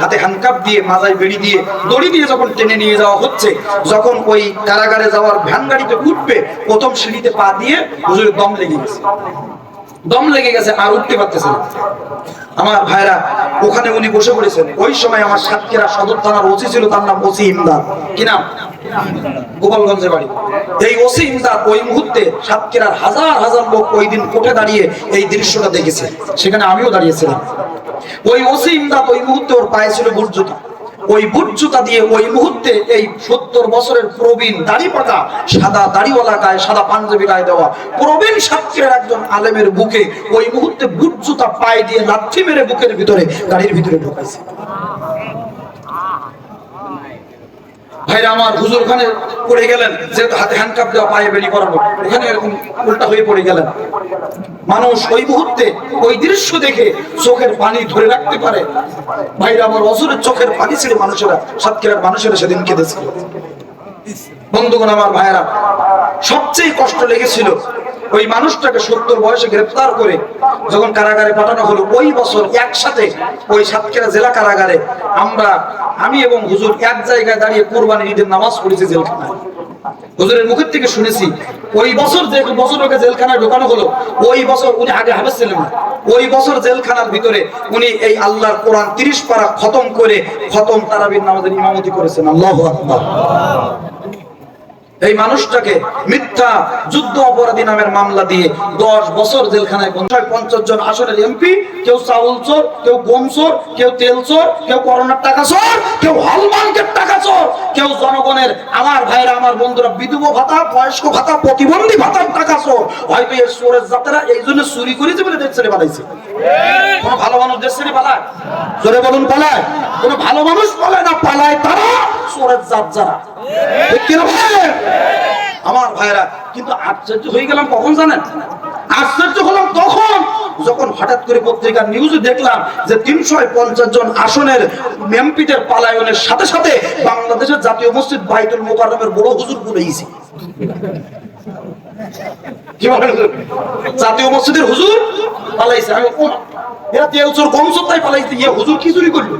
হাতে হ্যান্ডকাপ দিয়ে, মাজায় বেড়ি দিয়ে, দড়ি দিয়ে যখন টেনে নিয়ে যাওয়া হচ্ছে, যখন ওই কারাগারে যাওয়ার ভ্যান গাড়িতে উঠবে, প্রথম সিঁড়িতে পা দিয়ে হুজুরের দম লেগে গেছে। দম লেগে গেছে, আর উঠতে পারতেছে না। আমার ভাইরা, ওখানে উনি বসে পড়েছেন। ওই সময় আমার সাতক্ষীরা সদর থানার ওসি ছিল, তার নাম ওসি ইমদাদ। কি নাম? গোপালগঞ্জের বাড়ি। এই ওসি ইমদাদ ওই মুহূর্তে সাতক্ষীরার হাজার হাজার লোক ওই দিন কোর্টে দাঁড়িয়ে এই দৃশ্যটা দেখেছে। সেখানে আমিও দাঁড়িয়েছিলাম। ওই ওসি ইমদাদ ওই মুহূর্তে ওর পায়ে ছিল বুর্জুতা ওই বুর্জুতা দিয়ে ওই মুহূর্তে এই সত্তর বছরের প্রবীণ দাড়ি পাকা, সাদা দাড়িওয়ালা গায়ে সাদা পাঞ্জাবি গায়ে দেওয়া প্রবীণ সাক্ষীর একজন আলেমের বুকে ওই মুহূর্তে বুট জুতা পায়ে দিয়ে লাথি মেরে বুকের ভিতরে গাড়ির ভিতরে ঢোকাইছে। মানুষ ওই মুহূর্তে ওই দৃশ্য দেখে চোখের পানি ধরে রাখতে পারে। ভাইরা আমার অসুরের চোখের পানি ছিল মানুষেরা, সাতক্ষীরার মানুষেরা সেদিন কেঁদেছিল। বন্ধুগণ আমার ভাইয়েরা, সবচেয়ে কষ্ট লেগেছিল ওই মানুষটাকে সত্তর বয়সে গ্রেফতার করে যখন কারাগারে পাঠানো হলো, ওই বছর একসাথে ওই সাতক্ষীরা জেলা কারাগারে আমরা, আমি এবং হুজুর এক জায়গায় দাঁড়িয়ে কোরবানি ঈদের নামাজ পড়েছি জেলখানায়। হুজুরের মুখের থেকে শুনেছি, ওই বছর যে বছর ওকে জেলখানায় ঢোকানো হলো, ওই বছর উনি আগে হাবেস ছিলেন না। ওই বছর জেলখানার ভিতরে উনি এই আল্লাহর কোরআন তিরিশ পারা খতম করে খতম তারাবির নামাজের ইমামতি করেছেন। আল্লাহ আকবার। এই মানুষটাকে মিথ্যা যুদ্ধ অপরাধী নামের মামলা দিয়ে দশ বছর জেলখানায় পঞ্চাশ জন এমপি কেউ চাউল চোর, কেউ গম চোর, কেউ তেল চোর, কেউ করোনার টাকা চোর, কেউ হলমার্কের টাকা চোর, কেউ জনগণের আমার ভাইরা, আমার বন্ধুরা ভাতা, বয়স্ক ভাতা, প্রতিবন্ধী ভাতার টাকা চোর। হয়তো এই চোরের জাতেরা এই জন্য চুরি করেছে বলে দেশ ছেড়ে পালাইছে। কোন ভালো মানুষ দেশ ছেড়ে পালায়? জোরে বলুন, পালায়। কোন ভালো মানুষ পালায় না, পালায় তারা চোরের জাত যারা? আমার ভাইরা কিন্তু আশ্চর্য হয়ে গেলাম কখন জানেন আশ্চর্য হলাম তখন যখন হঠাৎ করে পত্রিকার নিউজে দেখলাম যে তিনশো পঞ্চাশ জন আসনের মেমপিটের পালায়নের সাথে সাথে বাংলাদেশের জাতীয় মসজিদ বাইতুল মোকারমের বড় হুজুর বলেইছি? জাতীয় মসজিদের হুজুর পালাইছে। আমি এরা তাই পালাইছে। ইয়ে হুজুর কি চুরি করল?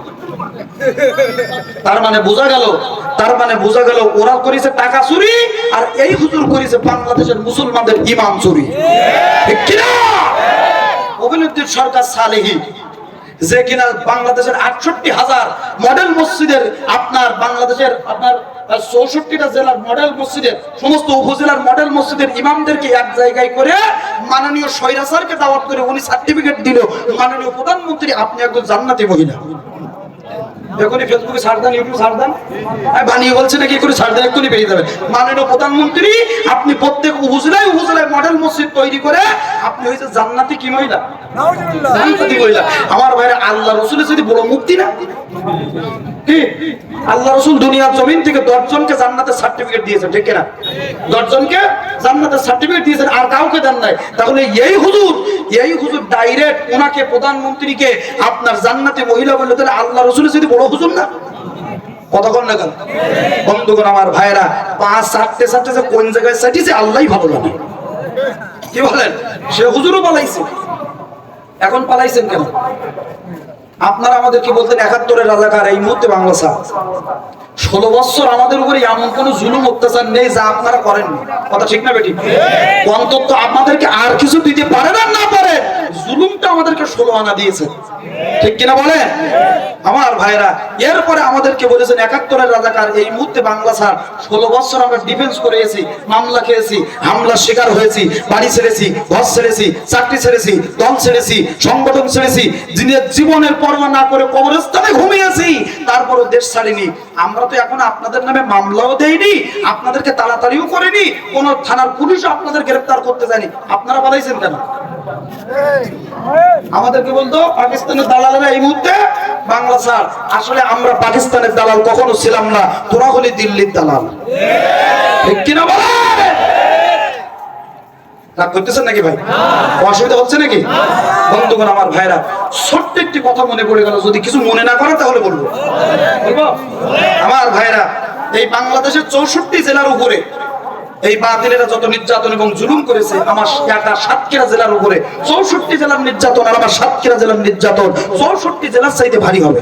তার মানে বোঝা গেল, তার মানে বোঝা গেল ওরা করেছে টাকা চুরি আর এই হুজুর করেছে বাংলাদেশের মুসলমানদের ইমাম চুরি। কিনা? সরকার সালেহি, যে কিনা বাংলাদেশের আটষট্টি হাজার মডেল মসজিদের আপনার বাংলাদেশের আপনার চৌষট্টিটা জেলার মডেল মসজিদের সমস্ত উপজেলার মডেল মসজিদের ইমামদেরকে এক জায়গায় করে মাননীয় সৈরাসারকে দাওয়াত করে উনি সার্টিফিকেট দিল মাননীয় প্রধানমন্ত্রী আপনি একজন জান্নাতি মহিলা। এখনই ফেসবুকে ছাড় দেন ইউটিউবে ছাড় দেন। বানিয়ে বলছে নাকি করে ছাড় দেন এক্ষুনি পেয়ে যাবেন। মাননীয় প্রধানমন্ত্রী আপনি প্রত্যেক উপজেলায় উপজেলায় মডেল মসজিদ তৈরি করে আপনি হয়েছে জান্নাতি কি মহিলা? জান্নাতি মহিলা। আমার ভাইরা আল্লাহ রসুলের যদি বড় মুক্তি না? আল্লাহ রসুল দুনিয়ার জমিন থেকে দশজনকে জান্নাতের সার্টিফিকেট দিয়েছেন, ঠিক কিনা? দশজনকে জান্নাতের সার্টিফিকেট দিয়েছেন, আর কাউকে দেন নাই। তাহলে এই হুজুর এই হুজুর ডাইরেক্ট ওনাকে প্রধানমন্ত্রীকে আপনার জান্নাতে মহিলা বললে, তাহলে আল্লাহ রসুলের যদি বড় হুজুর না? কতক্ষণ না কেন? বন্ধুগণ, আমার ভাইরা পাঁচ চারটে চারটে যে কোন জায়গায় সাটিছে আল্লাহ ভালো জানে কি বলেন? সে হুজুরও পালাইছে। এখন পালাইছেন কেন? আপনারা আমাদেরকে বলতেন একাত্তরের রাজাকার, এই মুহূর্তে বাংলা সাহ ষোলো বছর আমাদের উপরে এমন কোন জুলুম, অত্যাচার নেই যা আপনারা করেন কথা ঠিক না বেটি? অন্তত আপনাদেরকে আর কিছু দিতে পারে না না পারে। জুলুমটা আমাদেরকে ষোলো আনা দিয়েছে। ঠিক কিনা বলে আমার ভাইরা, এরপরে আমাদেরকে বলেছেন একাত্তরের রাজাকার, এই মুহূর্তে বাংলা স্যার ষোলো বছর আমরা ডিফেন্স করে এসেছি, মামলা খেয়েছি, হামলার শিকার হয়েছি, বাড়ি ছেড়েছি, ঘর ছেড়েছি, চাকরি ছেড়েছি, দল ছেড়েছি, সংগঠন ছেড়েছি, যিনি- জীবনের পরোয়া না করে কবরস্থানে ঘুমিয়েছি, তারপরও দেশ ছাড়িনি। আমরা তো এখন আপনাদের নামে মামলাও দেইনি, আপনাদেরকে তাড়াতাড়িও করিনি, কোন থানার পুলিশও আপনাদের গ্রেফতার করতে যায়নি। আপনারা পালাইছেন কেন? আমাদেরকে বলতো, পাকিস্তানের দালালেরা এই মুহূর্তে বাংলা স্যার আসলে আমরা পাকিস্তানের দালাল কখনো ছিলাম না। তোরা হলি দিল্লির দালাল। কিনা বলে রাগ করতেছেন নাকি ভাই? অসুবিধা হচ্ছে নাকি? বন্ধুগণ আমার ভাইরা, ছোট্ট একটি কথা মনে পড়ে গেল। যদি কিছু মনে না করে তাহলে বলব। বলব? আমার ভাইরা, এই বাংলাদেশের চৌষট্টি জেলার উপরে এই বাতিলেরা যত নির্যাতন এবং জুলুম করেছে, আমার একা সাতক্ষীরা জেলার উপরে, চৌষট্টি জেলার নির্যাতন আর আমার সাতক্ষীরা জেলার নির্যাতন, চৌষট্টি জেলার চাইতে ভারী হবে।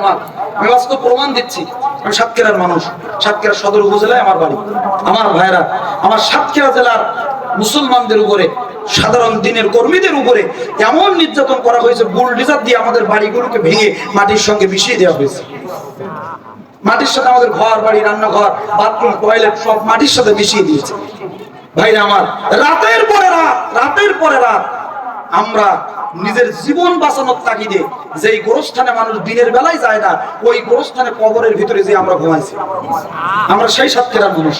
আমার, আমি বাস্তব প্রমাণ দিচ্ছি, আমি সাতক্ষীরার মানুষ, সাতক্ষীরা সদর উপজেলায় আমার বাড়ি। আমার ভাইরা, আমার সাতক্ষীরা জেলার মুসলমানদের উপরে, সাধারণ দিনের কর্মীদের উপরে এমন নির্যাতন করা হয়েছে, বুলডিজার দিয়ে আমাদের বাড়িগুলোকে ভেঙে মাটির সঙ্গে মিশিয়ে দেওয়া হয়েছে। মাটির সাথে আমাদের ঘর, বাড়ি, রান্নাঘর বাথরুম টয়লেট সব মাটির সাথে মিশিয়ে দিয়েছে। ভাইরা আমার, রাতের পরে রাত, রাতের পরে রাত আমরা নিজের জীবন বাঁচানোর তাগিদে যেই গোরস্থানে মানুষ দিনের বেলায় যায় না, ওই গোরস্থানে কবরের ভিতরে যে আমরা ঘুমাইছি। আমরা সেই সাতক্ষীরার মানুষ।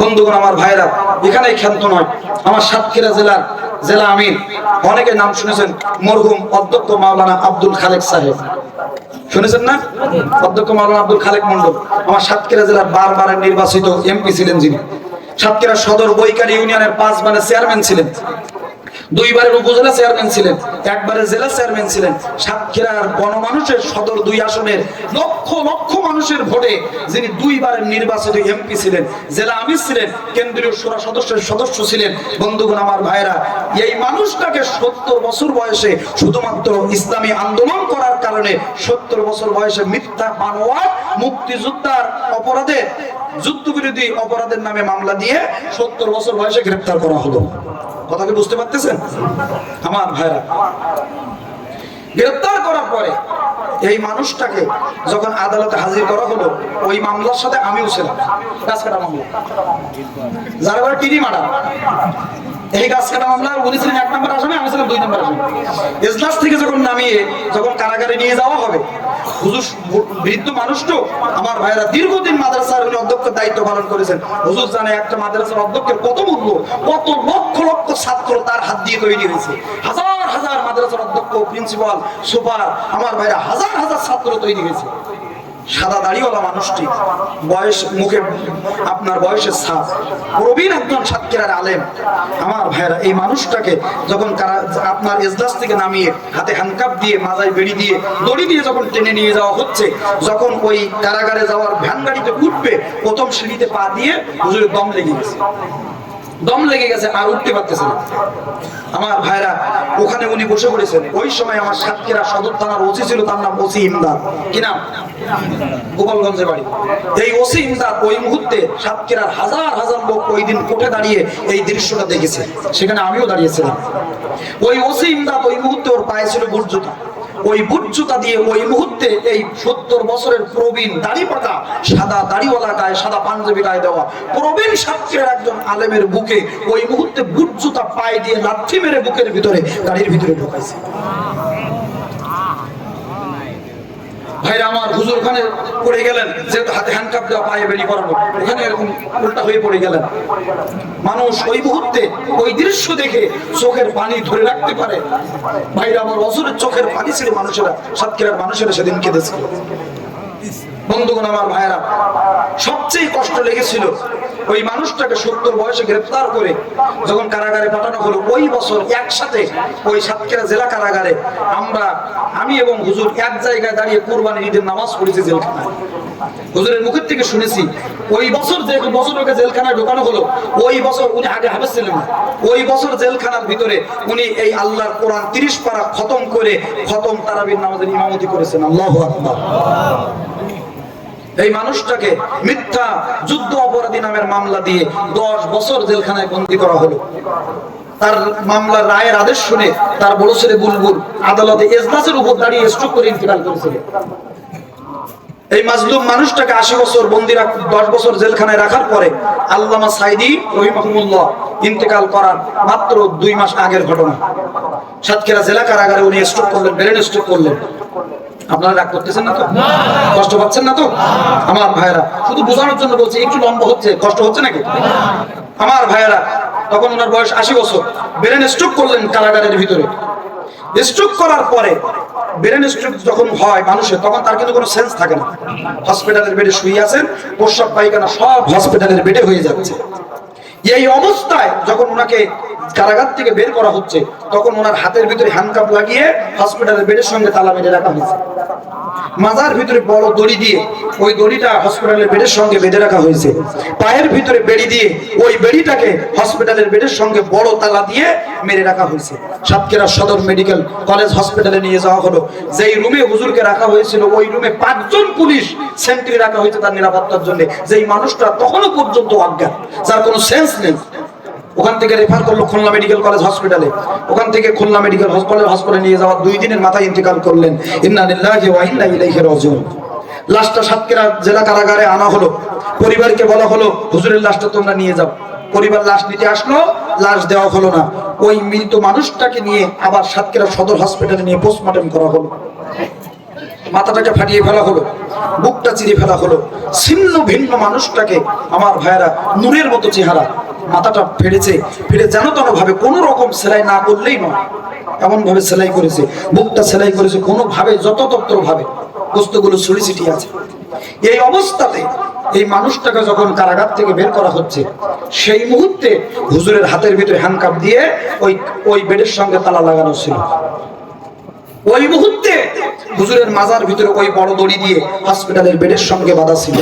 বন্ধুগণ আমার ভাইরা, এখানেই ক্ষান্ত নয়, আমার সাতক্ষীরা জেলার জেলা আমির। অনেকে নাম শুনেছেন মরহুম অধ্যক্ষ মাওলানা আব্দুল খালেক সাহেব। শুনেছেন না? অধ্যক্ষ মাওলানা আব্দুল খালেক মন্ডল আমার সাতক্ষীরা জেলার বারবারের নির্বাচিত এমপি ছিলেন যিনি। সাতক্ষীরা সদর বৈকারী ইউনিয়নের পাঁচ মানে চেয়ারম্যান ছিলেন। দুইবারের উপজেলা চেয়ারম্যান ছিলেন, একবারের জেলা চেয়ারম্যান ছিলেন। সাতক্ষীরার গণমানুষের সদর দুই আসনের লক্ষ লক্ষ মানুষের ভোটে যিনি দুইবারের নির্বাচিত এমপি ছিলেন, জেলা আমির ছিলেন, কেন্দ্রীয় সুরা সদস্যের সদস্য ছিলেন। বন্ধুগণ, আমার ভাইরা এই মানুষটাকে সত্তর বছর বয়সে শুধুমাত্র ইসলামী আন্দোলন করার কারণে সত্তর বছর বয়সে মিথ্যা মানওয়ার মুক্তিযোদ্ধার অপরাধে যুদ্ধবিরোধী অপরাধের নামে মামলা দিয়ে সত্তর বছর বয়সে গ্রেপ্তার করা হলো। কথা কি বুঝতে পারতেছেন? আমার ভাইরা, গ্রেপ্তার করার পরে এই মানুষটাকে যখন আদালতে হাজির করা হলো, ওই মামলার সাথে আমিও ছিলাম। গাছ কাটা মামলা। যার এবার টিডি মারা এই গাছ কাটা মামলা, উনি ছিলেন এক নম্বর আসামি, আমি ছিলাম দুই নম্বর আসামি। এজলাস থেকে যখন নামিয়ে, যখন কারাগারে নিয়ে যাওয়া হবে বৃদ্ধ মানুষ তো? আমার ভাইরা দীর্ঘদিন মাদ্রাসার উনি অধ্যক্ষের দায়িত্ব পালন করেছেন। হুজুর জানে একটা মাদ্রাসার অধ্যক্ষের কত মূল্য, কত লক্ষ লক্ষ ছাত্র তার হাত দিয়ে তৈরি হয়েছে। হাজার হাজার মাদ্রাসার অধ্যক্ষ প্রিন্সিপাল সুপার, আমার ভাইরা হাজার হাজার ছাত্র তৈরি হয়েছে। সাদা দাড়িওয়ালা মানুষটি, বয়স, মুখে, আপনার বয়সের ছাপ। প্রবীণ একজন সাতক্ষীরার আলেম। আমার ভাইরা এই মানুষটাকে যখন কারা আপনার এজলাস থেকে নামিয়ে, হাতে হ্যান্ডকাপ দিয়ে, মাজায় বেড়ি দিয়ে, দড়ি দিয়ে যখন টেনে নিয়ে যাওয়া হচ্ছে, যখন ওই কারাগারে যাওয়ার ভ্যান গাড়িতে উঠবে, প্রথম সিঁড়িতে পা দিয়ে হুজুরের দম লেগে গেছে। দম লেগে গেছে, আর উঠতে পারতেছে না। আমার ভাইরা, ওখানে উনি বসে পড়েছেন। ওই সময় আমার সাতক্ষীরা সদর থানার ওসি ছিল, তার নাম ওসি ইমদাদ। কি নাম? গোপালগঞ্জে বাড়ি। এই ওসি ইমদাদ ওই মুহূর্তে সাতক্ষীরার হাজার হাজার লোক ওই দিন কোর্টে দাঁড়িয়ে এই দৃশ্যটা দেখেছে। সেখানে আমিও দাঁড়িয়েছিলাম। ওই ওসি ইমদাদ ওই মুহূর্তে ওর পায়ে ছিল বুট জুতা ওই বুট জুতা দিয়ে ওই মুহূর্তে এই সত্তর বছরের প্রবীণ দাড়ি পাকা, সাদা দাড়িওয়ালা গায়ে সাদা পাঞ্জাবি গায়ে দেওয়া প্রবীণ সাক্ষীর একজন আলেমের বুকে ওই মুহূর্তে বুট জুতা পায়ে দিয়ে লাথি মেরে বুকের ভিতরে, গাড়ির ভিতরে ঢোকাইছে। ভাইরা আমার হুজুর ওখানে পড়ে গেলেন যেহেতু হাতে হ্যান্ডকাপ দেওয়া পায়ে বেরিয়ে পড়ানো ওখানে এরকম উল্টা হয়ে পড়ে গেলেন। মানুষ ওই মুহূর্তে ওই দৃশ্য দেখে চোখের পানি ধরে রাখতে পারে। ভাইরা আমার অসুরের চোখের পানি ছিল মানুষেরা, সাতক্ষীরার মানুষেরা সেদিন কেঁদেছিল। বন্ধুগণ আমার ভাইরা সবচেয়ে কষ্ট লেগেছিল ওই মানুষটাকে সত্তর বয়সে গ্রেফতার করে যখন কারাগারে পাঠানো হলো, ওই বছর একসাথে ওই সাতক্ষীরা জেলা কারাগারে আমরা, আমি এবং হুজুর এক জায়গায় দাঁড়িয়ে কোরবানি ঈদের নামাজ পড়েছি জেলখানায়। হুজুরের মুখের থেকে শুনেছি, ওই বছর যে বছর ওকে জেলখানায় ঢোকানো হলো, ওই বছর উনি আগে হাফেজ ছিলেন ওই বছর জেলখানার ভিতরে উনি এই আল্লাহর কোরআন তিরিশ পারা খতম করে খতম তারাবির নামাজের ইমামতি করেছেন। আল্লাহ আকবার। এই মানুষটাকে মিথ্যা যুদ্ধ অপরাধী নামের মামলা দিয়ে দশ বছর জেলখানায় বন্দী করা হলো। তার মামলার রায়ের আদেশ শুনে তার বড় ছেলে বুলবুল আদালতে এজলাসের উপর দাঁড়িয়ে স্ট্রোক করে ইন্তেকাল করেছিল এই মাজলুম মানুষটাকে আশি বছর বন্দি রাখ, দশ বছর জেলখানায় রাখার পরে আল্লামা সাইদি রহিমাহমুল্লাহ ইন্তেকাল করার মাত্র দুই মাস আগের ঘটনা। সাতক্ষীরা জেলা কারাগারে উনি স্ট্রোক করলেন, ব্রেন স্ট্রোক করলেন। আপনারা রাগ করতেছেন না তো? কষ্ট পাচ্ছেন না তো? আমার ভাইয়েরা, শুধু বোঝানোর জন্য বলছি, একটু লম্বা হচ্ছে, কষ্ট হচ্ছে নাকি? আমার ভাইয়েরা, তখন ওনার বয়স আশি বছর স্ট্রোক করলেন কারাগারের ভিতরে। স্ট্রোক করার পরে, ব্রেন স্ট্রোক যখন হয় মানুষের, তখন তার কিন্তু কোনো সেন্স থাকে না। হসপিটালের বেডে শুয়ে আছেন, প্রস্রাব পায়খানা সব হসপিটালের বেডে হয়ে যাচ্ছে। এই অবস্থায় যখন ওনাকে কারাগার থেকে বের করা হচ্ছে, তখন ওনার হাতের ভিতরে হ্যান্ডকাপ লাগিয়ে হসপিটালের বেডের সঙ্গে তালা মেরে রাখা হয়েছে। মাজার ভিতরে বড় দড়ি দিয়ে ওই দড়িটা হসপিটালের বেডের সঙ্গে বেঁধে রাখা হয়েছে। পায়ের ভিতরে বেড়ি দিয়ে ওই বেড়িটাকে হসপিটালের বেডের সঙ্গে বড় তালা দিয়ে মেরে রাখা হয়েছে। সাতক্ষীরা সদর মেডিকেল কলেজ হসপিটালে নিয়ে যাওয়া হলো। যেই রুমে হুজুরকে রাখা হয়েছিল, ওই রুমে পাঁচজন পুলিশ সেন্ট্রি রাখা হয়েছে তার নিরাপত্তার জন্য। যেই মানুষটা তখনও পর্যন্ত অজ্ঞান যার কোনো সেন্স নেই। ওখান থেকে রেফার করল খুলনা মেডিকেল কলেজ হসপিটালে ওখান থেকে খুলনা মেডিকেল কলেজ হসপিটালে নিয়ে যাওয়ার দুই দিনের মাথায় ইন্তেকাল করলেন। ইন্না লিল্লাহি ওয়া লাশটা সাতক্ষীরা জেলা কারাগারে আনা হলো। পরিবারকে বলা হলো, হুজুরের লাশটা তোমরা নিয়ে যাও। পরিবার লাশ নিতে আসলো লাশ দেওয়া হলো না। ওই মৃত মানুষটাকে নিয়ে আবার সাতক্ষীরা সদর হসপিটালে নিয়ে পোস্টমর্টম করা হলো। মাথাটাকে ফাটিয়ে ফেলা হলো, বুকটা চিরে ফেলা হলো। ছিন্ন ভিন্ন মানুষটাকে, আমার ভাইয়েরা, নূরের মতো চেহারা। মাথাটা ফেড়েছে, ফেড়ে যেন তেন ভাবে কোনো রকম সেলাই না করলেই নয়। এমন ভাবে সেলাই করেছে, বুকটা সেলাই করেছে কোনো ভাবে যততত্র ভাবে বস্তুগুলো ছড়ি ছিটিয়ে আছে। এই অবস্থাতে এই মানুষটাকে যখন কারাগার থেকে বের করা হচ্ছে, সেই মুহূর্তে হুজুরের হাতের ভিতরে হ্যান্ডকাপ দিয়ে ওই ওই বেডের সঙ্গে তালা লাগানো ছিল। ওই মুহূর্তে হুজুরের মাজার ভিতরে ওই বড় দড়ি দিয়ে হসপিটালের বেডের সঙ্গে বাঁধা ছিল।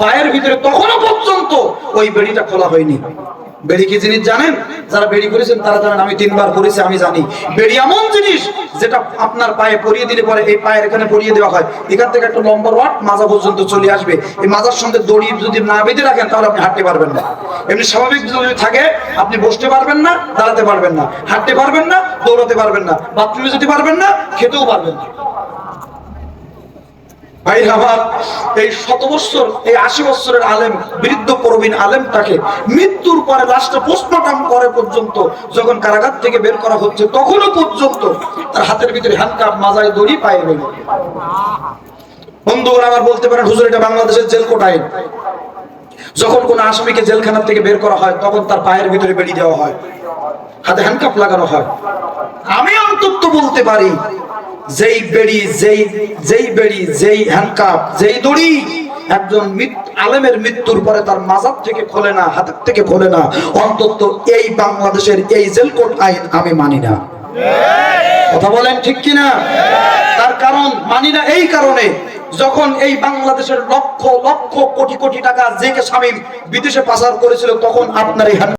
পায়ের ভিতরে তখনও পর্যন্ত ওই বেড়িটা খোলা হয়নি। বেড়ি কি জিনিস জানেন? যারা বেড়ি করেছেন, তারা জানেন আমি তিনবার করেছি, আমি জানি। বেড়ি এমন জিনিস যেটা আপনার পায়ে পরিয়ে দিলে পরে এই পায়ের এখানে পরিয়ে দেওয়া হয়। এখান থেকে একটা লম্বা রড মাজা পর্যন্ত চলে আসবে। এই মাজার সঙ্গে দড়ি যদি না বেঁধে রাখেন, তাহলে আপনি হাঁটতে পারবেন না। এমনি স্বাভাবিক যদি থাকে, আপনি বসতে পারবেন না, দাঁড়াতে পারবেন না। হাঁটতে পারবেন না, দৌড়াতে পারবেন না। বাথরুমে যেতে পারবেন না, খেতেও পারবেন না। ভাই আমার এই শত বছর, এই আশি বছরের আলেম, বৃদ্ধ প্রবীণ মৃত্যুর পরে লাশটা পোস্টমর্টম করে পর্যন্ত যখন কারাগার থেকে বের করা হচ্ছে, তখনও পর্যন্ত তার হাতের ভিতরে হ্যান্ডকাপ মাজায় দড়ি পায়ে রইল বন্ধুগণ, আবার বলতে পারেন, হুজুর, এটা বাংলাদেশের জেল কোট আইন যখন কোন আসামিকে জেলখানা থেকে বের করা হয়, তখন তার পায়ের ভিতরে বেরিয়ে দেওয়া হয়। হাতে হ্যান্ডকাপ লাগানো হয়। আমি অন্তত বলতে পারি যেই বেড়ি, যেই যেই বেড়ি, যেই যেই দড়ি, একজন আলেমের মৃত্যুর পরে তার থেকে না, হাতের থেকে না। অন্তত এই বাংলাদেশের এই জেল কোড আইন আমি মানি না। কথা বলেন ঠিক তার কারণ মানি না এই কারণে যখন এই বাংলাদেশের লক্ষ লক্ষ কোটি কোটি টাকা যে কে স্বামী বিদেশে পাচার করেছিল, তখন আপনার এই